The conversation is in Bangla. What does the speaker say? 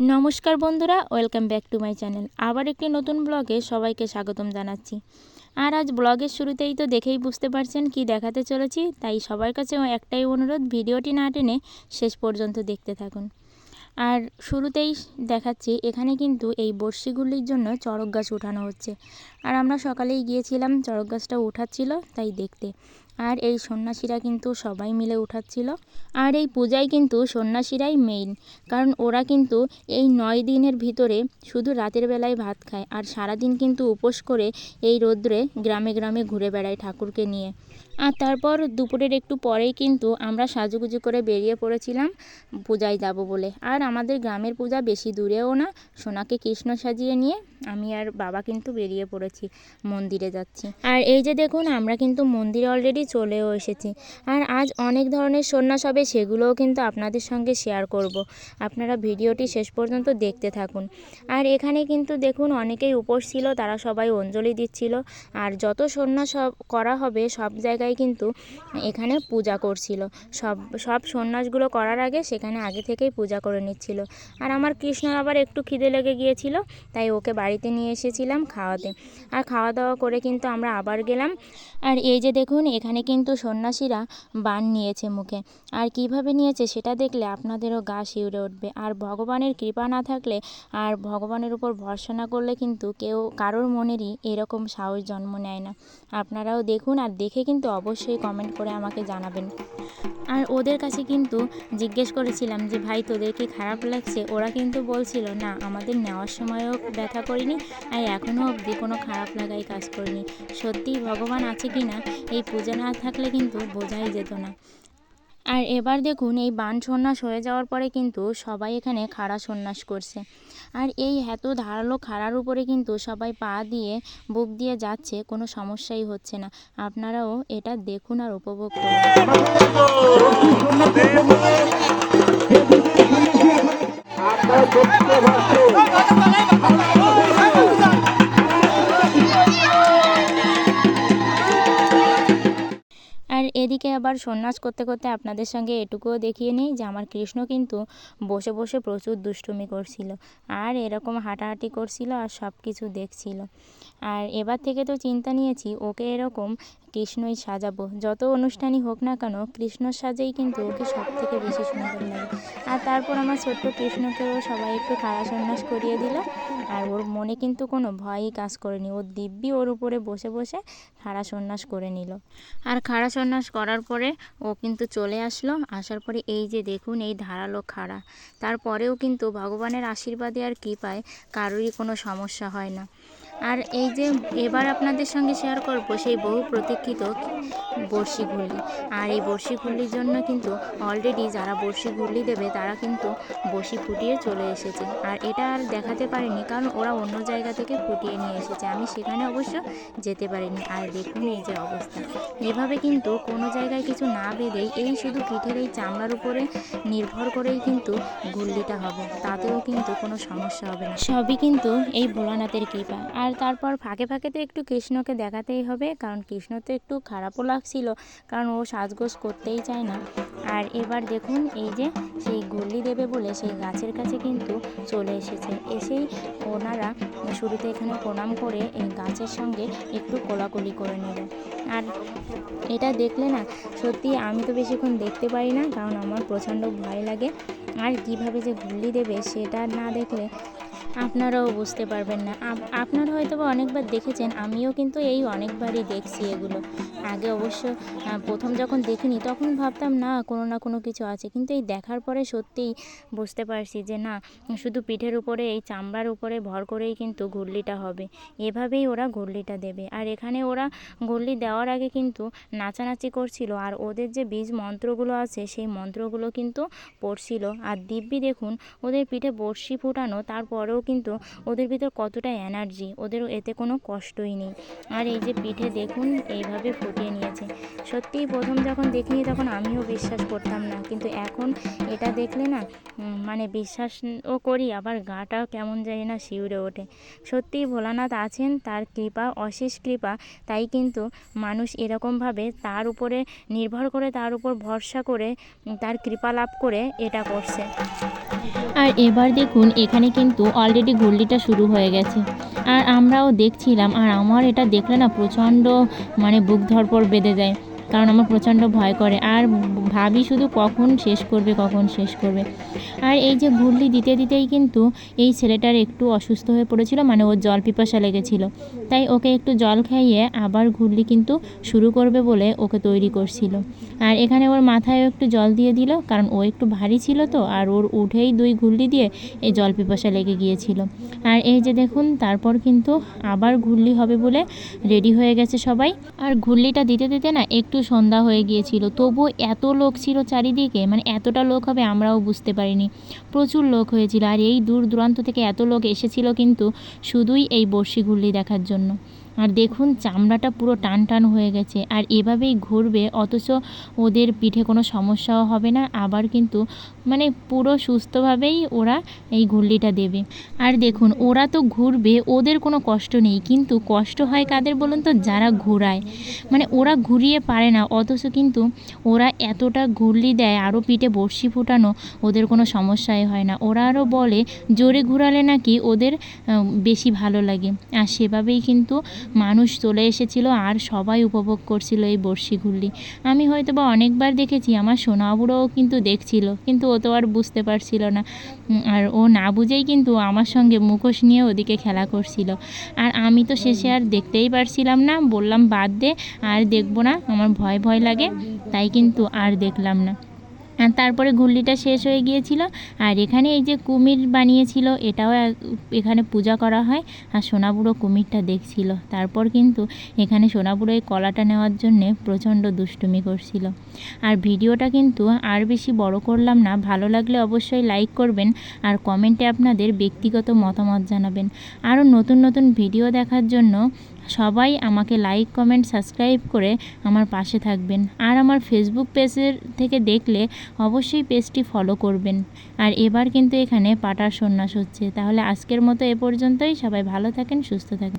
নমস্কার বন্ধুরা, welcome back to my channel. আবার একটি নতুন ব্লগে সবাইকে স্বাগতম জানাচ্ছি। আর আজ ব্লগের শুরুতেই তো দেখেই বুঝতে পারছেন কি দেখাতে চলেছি, তাই সবার কাছে একটাই অনুরোধ, ভিডিওটি না টেনে শেষ পর্যন্ত দেখতে থাকুন। আর শুরুতেই দেখাচ্ছি, এখানে কিন্তু এই বর্ষিগুলির জন্য চড়ক গাছ উঠানো হচ্ছে। আর আমরা সকালেই গিয়েছিলাম, চড়ক গাছটা উঠাচ্ছিল, তাই দেখতে। আর এই সন্ন্যাসীরা কিন্তু সবাই মিলে উঠাচ্ছিল। আর এই পূজায় কিন্তু সন্ন্যাসীরাই মেইন কারণ ওরা কিন্তু এই নয় দিনের ভিতরে শুধু রাতের বেলায় ভাত খায়, আর সারাদিন কিন্তু উপোস করে এই রৌদ্রে গ্রামে গ্রামে ঘুরে বেড়ায় ঠাকুরকে নিয়ে। আর তারপর দুপুরের একটু পরেই কিন্তু আমরা সাজুগুজু করে বেরিয়ে পড়েছিলাম পূজায় যাব বলে। আর আমাদের গ্রামের পূজা বেশি দূরেও না, সোনাকে কৃষ্ণ সাজিয়ে নিয়ে আমি আর বাবা কিন্তু বেরিয়ে পড়েছি, মন্দিরে যাচ্ছি। আর এই যে দেখুন, আমরা কিন্তু মন্দিরে অলরেডি চলেও এসেছি। আর আজ অনেক ধরনের সন্ন্যাস হবে, সেগুলোও কিন্তু আপনাদের সঙ্গে শেয়ার করব। আপনারা ভিডিওটি শেষ পর্যন্ত দেখতে থাকুন। আর এখানে কিন্তু দেখুন, অনেকেই উপোস ছিল, তারা সবাই অঞ্জলি দিচ্ছিল। আর যত সন্ন্যাস করা হবে, সব জায়গায় কিন্তু এখানে পূজা করছিল। সব সব সন্ন্যাসগুলো করার আগে সেখানে আগে থেকেই পূজা করে নিচ্ছিল। আর আমার কৃষ্ণর আবার একটু খিদে লেগে গিয়েছিল, তাই ওকে বাড়িতে নিয়ে এসেছিলাম খাওয়াতে। আর খাওয়া দাওয়া করে কিন্তু আমরা আবার গেলাম। আর এই যে দেখুন, এখানে কিন্তু সন্ন্যাসীরা বান নিয়েছে মুখে। আর কীভাবে নিয়েছে সেটা দেখলে আপনাদেরও গা শিউরে উঠবে। আর ভগবানের কৃপা না থাকলে আর ভগবানের উপর ভরসা না করলে কিন্তু কেউ, কারোর মনেরই এরকম সাহস জন্ম নেয় না। আপনারাও দেখুন আর দেখে কিন্তু অবশ্যই কমেন্ট করে আমাকে জানাবেন। আর ওদের কাছে কিন্তু জিজ্ঞেস করেছিলাম যে, ভাই, তোদের কি খারাপ লাগছে? ওরা কিন্তু বলছিল, না, আমাদের নেওয়ার সময়ও ব্যথা করিনি আর এখনও অবধি কোনো খারাপ লাগাই কাজ করিনি। সত্যিই ভগবান আছে কি না? এই পূজা না থাকলে কিন্তু বোঝাই যেত না। আর এবার দেখুন, এই বান সন্ন্যাস হয়ে যাওয়ার পরে কিন্তু সবাই এখানে খাড়া সন্ন্যাস করছে। আর এই এত ধারালো খাড়ার উপরে কিন্তু সবাই পা দিয়ে বুক দিয়ে যাচ্ছে, কোনো সমস্যাই হচ্ছে না। আপনারাও এটা দেখুন আর উপভোগ করুন। আবার সন্ন্যাস করতে করতে আপনাদের সঙ্গে এটুকুও দেখিয়ে নিই যে আমার কৃষ্ণ কিন্তু বসে বসে প্রচুর দুষ্টুমি করছিল। আর এরকম হাঁটাহাঁটি করছিল আর সব কিছু দেখছিল। আর এবার থেকে তো চিন্তা নিয়েছি, ওকে এরকম কৃষ্ণই সাজাবো। যত অনুষ্ঠানই হোক না কেন, কৃষ্ণ সাজেই কিন্তু ওকে সব থেকে বেশি সুন্দর লাগে। আর তারপর আমার ছোট্ট কৃষ্ণকেও সবাই একটু খাড়া সন্ন্যাস করিয়ে দিল। আর ওর মনে কিন্তু কোনো ভয়ই কাজ করেনি। ওর দিব্যি ওর উপরে বসে বসে খাড়া সন্ন্যাস করে নিল। আর খাড়া সন্ন্যাস করার পরে ও কিন্তু চলে আসলো। আসার পরে এই যে দেখুন, এই ধারালো খাড়া তারপরেও কিন্তু ভগবানের আশীর্বাদে আর কৃপায় কারোরই কোনো সমস্যা হয় না। আর এই যে এবার আপনাদের সঙ্গে শেয়ার করব সেই বহু প্রতীক্ষিত বড়শি ঘুরলি আর এই বড়শি ঘুরলির জন্য কিন্তু অলরেডি যারা বড়শি ঘুরলি দেবে, তারা কিন্তু বড়শি ফুটিয়ে চলে এসেছে। আর এটা আর দেখাতে পারিনি, কারণ ওরা অন্য জায়গা থেকে ফুটিয়ে নিয়ে এসেছে। আমি সেখানে অবশ্য যেতে পারিনি। আর দেখুন এই যে অবস্থা। এভাবে কিন্তু কোনো জায়গায় কিছু না বেঁধেই, এই শুধু পিঠের এই চামড়ার উপরে নির্ভর করেই কিন্তু ঘুরলিটা হবে। তাতেও কিন্তু কোনো সমস্যা হবে না। সবই কিন্তু এই ভোলানাথের কৃপা। আর তারপর ফাঁকে ফাঁকে তো একটু কৃষ্ণকে দেখাতেই হবে, কারণ কৃষ্ণ তো একটু খারাপও লাগছিল, কারণ ও সাজগোজ করতেই চায় না। আর এবার দেখুন এই যে সেই গল্লি দেবে বলে সেই গাছের কাছে কিন্তু চলে এসেছে। এসেই ওনারা শুরুতে এখানে প্রণাম করে এই গাছের সঙ্গে একটু কোলাকুলি করে নেব আর এটা দেখলে না, সত্যি আমি তো বেশিক্ষণ দেখতে পারি না, কারণ আমার প্রচণ্ড ভয় লাগে। আর কীভাবে যে ঘুরলি দেবে সেটা না দেখলে আপনারাও বুঝতে পারবেন না। আপনারা হয়তো বা অনেকবার দেখেছেন, আমিও কিন্তু এই অনেকবারই দেখছি এগুলো। আগে অবশ্য প্রথম যখন দেখিনি, তখন ভাবতাম, না, কোনো না কোনো কিছু আছে। কিন্তু এই দেখার পরে সত্যিই বুঝতে পারছি যে, না, শুধু পিঠের উপরে, এই চামড়ার উপরে ভর করেই কিন্তু ঘুরলিটা হবে। এভাবেই ওরা ঘুরলিটা দেবে। আর এখানে ওরা ঘুরলি দেওয়ার আগে কিন্তু নাচানাচি করছিল। আর ওদের যে বীজ মন্ত্রগুলো আছে, সেই মন্ত্রগুলো কিন্তু পড়ছিল। আর দিব্যি দেখুন, ওদের পিঠে বড়শি ফুটানো, তারপরেও কিন্তু ওদের ভিতর কতটা এনার্জি ওদের এতে কোনো কষ্টই নেই। আর এই যে পিঠে দেখুন, এইভাবে ফুটিয়ে নিয়েছে। সত্যিই প্রথম যখন দেখিনি তখন আমিও বিশ্বাস করতাম না। কিন্তু এখন এটা দেখলে না মানে বিশ্বাসও করি, আবার গাটাও কেমন জানি না শিউরে ওঠে। সত্যিই ভোলানাথ আছেন, তার কৃপা, অশেষ কৃপা। তাই কিন্তু মানুষ এরকমভাবে তার উপরে নির্ভর করে, তার উপর ভরসা করে তার কৃপা লাভ করে এটা করছে। আর এবার দেখুন, এখানে কিন্তু অলরেডি ঘুরলিটা শুরু হয়ে গেছে। আর আমরাও দেখছিলাম, আর আমার এটা দেখলে না প্রচণ্ড মানে বুক ধরপর বেঁধে যায়। কারণ আমার প্রচণ্ড ভয় করে। আর ভাবি শুধু কখন শেষ করবে, কখন শেষ করবে। আর এই যে ঘুরলি দিতে দিতেই কিন্তু এই ছেলেটার একটু অসুস্থ হয়ে পড়েছিল মানে ওর জল পিপাসা লেগেছিল। তাই ওকে একটু জল খাইয়ে আবার ঘুরলি কিন্তু শুরু করবে বলে ওকে তৈরি করছিল। আর এখানে ওর মাথায়ও একটু জল দিয়ে দিল, কারণ ও একটু ভারী ছিল তো, আর ওর উঠেই দুই ঘুরলি দিয়ে এই জল পিপাসা লেগে গিয়েছিল। আর এই যে দেখুন, তারপর কিন্তু আবার ঘুরলি হবে বলে রেডি হয়ে গেছে সবাই। আর ঘুরলিটা দিতে দিতে না একটু সন্ধ্যা হয়ে গিয়েছিল। তবুও এত লোক ছিল চারিদিকে মানে এতটা লোক হবে আমরাও বুঝতে পারিনি। প্রচুর লোক হয়েছিল, আর এই দূর দূরান্ত থেকে এত লোক এসেছিল কিন্তু শুধুই এই ঘুরলি দেখার জন্য। আর দেখুন, চামড়াটা পুরো টান টান হয়ে গেছে। আর এভাবেই ঘুরবে, অথচ ওদের পিঠে কোনো সমস্যাও হবে না। আবার কিন্তু মানে পুরো সুস্থভাবেই ওরা এই ঘুরলিটা দেবে। আর দেখুন, ওরা তো ঘুরবে, ওদের কোনো কষ্ট নেই। কিন্তু কষ্ট হয় কাদের বলুন তো? যারা ঘোরায়। মানে ওরা ঘুরিয়ে পারে না, অথচ কিন্তু ওরা এতটা ঘুরলি দেয় আরও পিঠে বড়শি ফোটানো, ওদের কোনো সমস্যাই হয় না। ওরা আরও বলে, জোরে ঘুরালে নাকি ওদের বেশি ভালো লাগে। আর সেভাবেই কিন্তু মানুষ চলে এসেছিল আর সবাই উপভোগ করছিল এই বড়শি ঘুরলি আমি হয়তো বা অনেকবার দেখেছি, আমার সোনা সোনাবুড়োও কিন্তু দেখছিল, কিন্তু ও তো আর বুঝতে পারছিল না। আর ও না বুঝেই কিন্তু আমার সঙ্গে মুখোশ নিয়ে ওদিকে খেলা করছিল। আর আমি তো শেষে আর দেখতেই পারছিলাম না, বললাম বাদ দে, আর দেখব না, আমার ভয় ভয় লাগে, তাই কিন্তু আর দেখলাম না। তারপরে ঘুরলিটা শেষ হয়ে গিয়েছিল। আর এখানে এই যে কুমির বানিয়েছিল, এটাও এখানে পূজা করা হয়। আর সোনাবুড়ো কুমিরটা দেখছিল। তারপর কিন্তু এখানে সোনাবুড়ো এই কলাটা নেওয়ার জন্যে প্রচণ্ড দুষ্টুমি করছিল। আর ভিডিওটা কিন্তু আর বেশি বড় করলাম না। ভালো লাগলে অবশ্যই লাইক করবেন আর কমেন্টে আপনাদের ব্যক্তিগত মতামত জানাবেন। আরও নতুন নতুন ভিডিও দেখার জন্য সবাই আমাকে লাইক কমেন্ট সাবস্ক্রাইব করে আমার পাশে থাকবেন। আর আমার ফেসবুক পেজের থেকে দেখলে অবশ্যই পেজটি ফলো করবেন। আর এবার কিন্তু এখানে পাটার সন্ন্যাস হচ্ছে। তাহলে আজকের মতো এ পর্যন্তই। সবাই ভালো থাকেন, সুস্থ থাকেন।